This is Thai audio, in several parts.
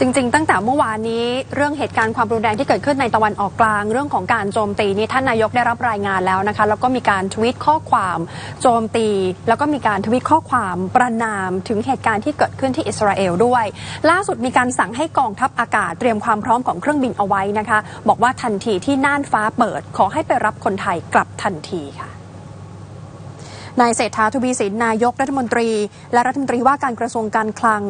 จริง ๆ ตั้งแต่เมื่อวานนี้เรื่องเหตุการณ์ความรุนแรงที่เกิดขึ้นในตะวันออกกลาง เรื่องของการโจมตีนี้ท่านนายกได้รับรายงานแล้วนะคะ แล้วก็มีการทวิตข้อความโจมตี แล้วก็มีการทวิตข้อความประนามถึงเหตุการณ์ที่เกิดขึ้นที่อิสราเอลด้วย ล่าสุดมีการสั่งให้กองทัพอากาศเตรียมความพร้อมของเครื่องบินเอาไว้นะคะ บอกว่าทันทีที่น่านฟ้าเปิด ขอให้ไปรับคนไทยกลับทันทีค่ะ นายเศรษฐาทวีสินนายกรัฐมนตรี และรัฐมนตรีว่าการกระทรวงการคลัง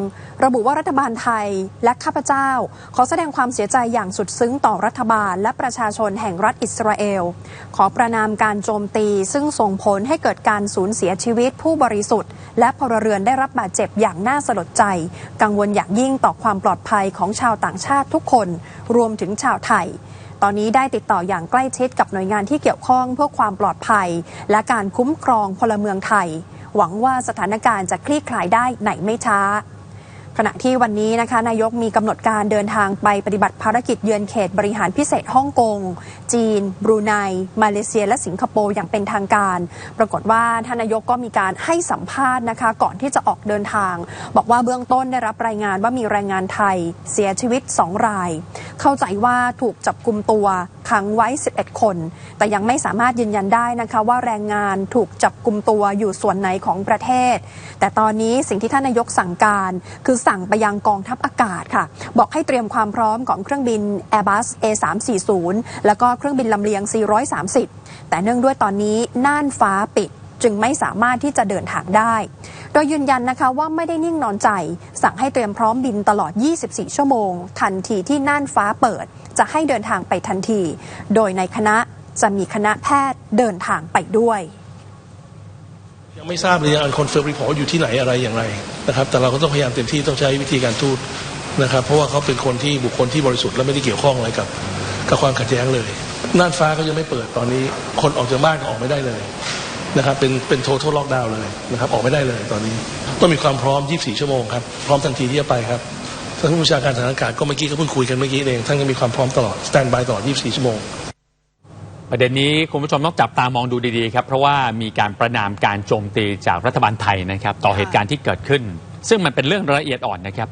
ระบุว่ารัฐบาลไทยและข้าพเจ้า ขอแสดงความเสียใจอย่างสุดซึ้งต่อรัฐบาล และประชาชนแห่งรัฐอิสราเอล ขอประนามการโจมตีซึ่งส่งผลให้เกิดการสูญเสียชีวิตผู้บริสุทธิ์ และพลเรือนได้รับบาดเจ็บอย่างน่าสลดใจ กังวลอย่างยิ่งต่อความปลอดภัยของชาวต่างชาติทุกคน รวมถึงชาวไทย ตอนนี้ได้ติดต่ออย่างใกล้ชิดกับหน่วยงานที่เกี่ยวข้องเพื่อความปลอดภัย และการคุ้มครองพลเมืองไทย หวังว่าสถานการณ์จะคลี่คลายได้ไหนไม่ช้า ขณะที่วันนี้นะคะนายกมีกำหนดการเดินทางไปปฏิบัติภารกิจเยือนเขตบริหารพิเศษฮ่องกง จีน บรูไน มาเลเซีย และสิงคโปร์อย่างเป็นทางการ ปรากฏว่าท่านนายกก็มีการให้สัมภาษณ์นะคะก่อนที่จะออกเดินทาง บอกว่าเบื้องต้นได้รับรายงานว่ามีแรงงานไทย เสียชีวิต 2 ราย เข้าใจว่าถูกจับกลุ่มตัว ขังไว้ 11 คน แต่ยังไม่สามารถยืนยันได้นะคะว่าแรงงานถูกจับกลุ่มตัวอยู่ส่วนไหนของประเทศ แต่ตอนนี้สิ่งที่ท่านนายกสั่งการคือสั่งไปยังกองทัพอากาศค่ะ บอกให้เตรียมความพร้อมของเครื่องบิน Airbus A340 แล้วก็เครื่องบินลำเลียง430 แต่เนื่องด้วยตอนนี้น่านฟ้าปิด จึงไม่สามารถที่จะเดินทางได้ โดยยืนยันนะคะว่าไม่ได้นิ่งนอนใจ สั่งให้เตรียมพร้อมบินตลอด 24 ชั่วโมง ทันทีที่น่านฟ้าเปิด จะให้เดินทางไปทันที โดยในคณะจะมีคณะแพทย์เดินทางไปด้วยยังไม่ทราบเลยยังอันคอนเฟิร์มรีพอร์ตอยู่ที่ไหนอะไรอย่างไรนะครับแต่เราก็ต้องพยายามเต็มที่ต้องใช้วิธีการทูตนะครับ เพราะว่าเขาเป็นคนที่บุคคลที่บริสุทธิ์และไม่ได้เกี่ยวข้องอะไรกับกับความขัดแย้งเลยน่านฟ้าก็ยังไม่เปิดตอนนี้ คนออกจากบ้านก็ออกไม่ได้เลย นะครับเป็นเป็นโท a l ล็อกดาวน์เลยนะครับออกไม่ได้เลยตอนนี้ต้องมีความพร้อม 24 ชั่วโมงครับพร้อมทันทีที่จะไปครับท่านผู้บัญชาการทหารอากาศก็เมื่อกี้ก็เพิ่งคุยกันเมื่อกี้เองท่านก็มีความพร้อมตลอดสแตนบายตลอด 24 ชั่วโมงประเด็นนี้คุณผู้ชมต้องจับตามองดูดีๆครับ เพราะว่ามีการประนามการโจมตีจากรัฐบาลไทยนะครับ ต่อเหตุการณ์ที่เกิดขึ้น ซึ่งมันเป็นเรื่องละเอียดอ่อนนะครับ